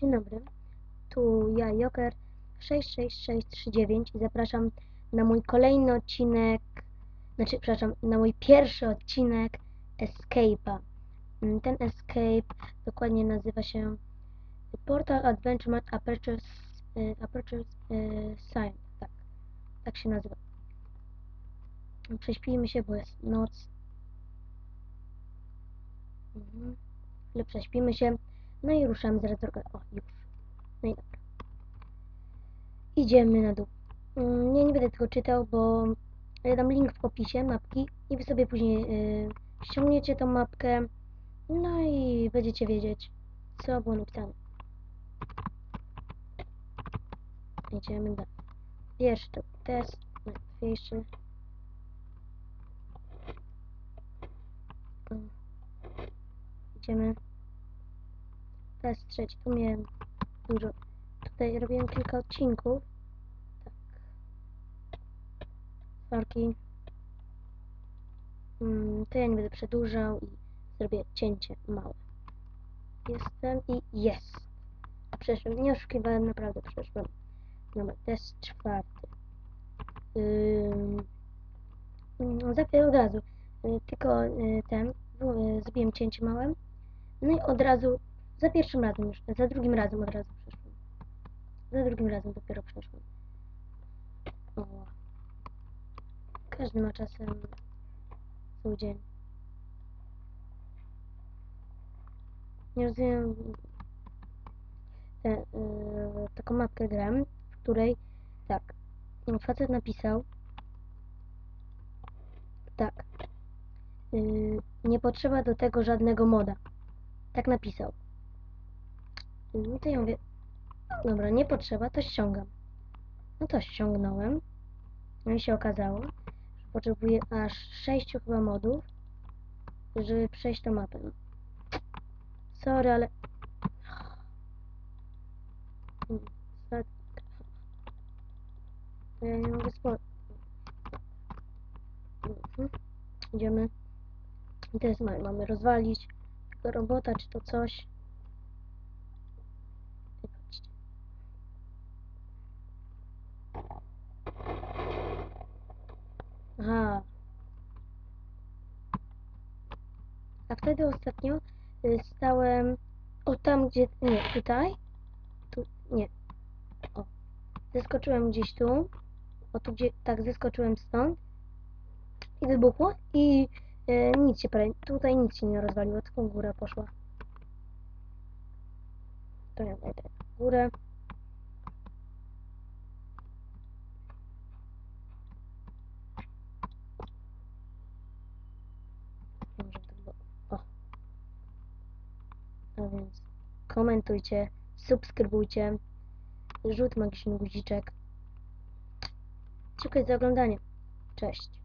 Dzień dobry. Tu ja, Joker 66639 i zapraszam na mój kolejny odcinek, znaczy, przepraszam, na mój pierwszy odcinek Escape'a. Mm, Ten Escape dokładnie nazywa się Portal Adventure Map Apertures, y, Apertures y, Sign. Tak, tak się nazywa. Prześpijmy się, bo jest noc. Mhm. Chwilę prześpimy się. No i ruszamy zaraz drogę. O, już. No i dobra. Idziemy na dół. Mm, Nie, nie będę tego czytał, bo ja dam link w opisie mapki i wy sobie później yy, ściągniecie tą mapkę. No i będziecie wiedzieć, co było napisane. Idziemy dalej. Pierwszy to test, najłatwiejszy. O. Idziemy. Test trzeci. Tu miałem dużo. Tutaj robiłem kilka odcinków. Tak. Walki. Mm, to ja nie będę przedłużał i zrobię cięcie małe. Jestem i jest. Przeszłem. Nie oszukiwałem, naprawdę przeszłem. Dobra, test czwarty. Yy, zapię od razu. Yy, tylko yy, ten. Yy, zrobiłem cięcie małe. No i od razu, za pierwszym razem już, za drugim razem od razu przeszłem. Za drugim razem dopiero przeszłem. O. Każdy ma czasem swój dzień. Nie rozumiem te, yy, taką mapkę gram, w której tak, facet napisał tak, yy, nie potrzeba do tego żadnego moda. Tak napisał. No to ja mówię, "No dobra, nie potrzeba, to ściągam. No to ściągnąłem. No i się okazało, że potrzebuję aż sześciu chyba modów, żeby przejść tą mapę. Sorry, ale... Ja nie mogę sport. Mhm. Idziemy. I teraz mamy, mamy rozwalić tego robota, czy to coś. Aha. A wtedy ostatnio y, stałem... O, tam gdzie... Nie, tutaj. Tu, nie. O. Zeskoczyłem gdzieś tu. O, tu gdzie... Tak, zeskoczyłem stąd. I wybuchło. I e, nic się prawie... Tutaj nic się nie rozwaliło, tylko góra poszła. To ja wejdę górę. Może to było... O. A więc komentujcie, subskrybujcie, rzut magiczny guziczek. Dziękuję za oglądanie. Cześć.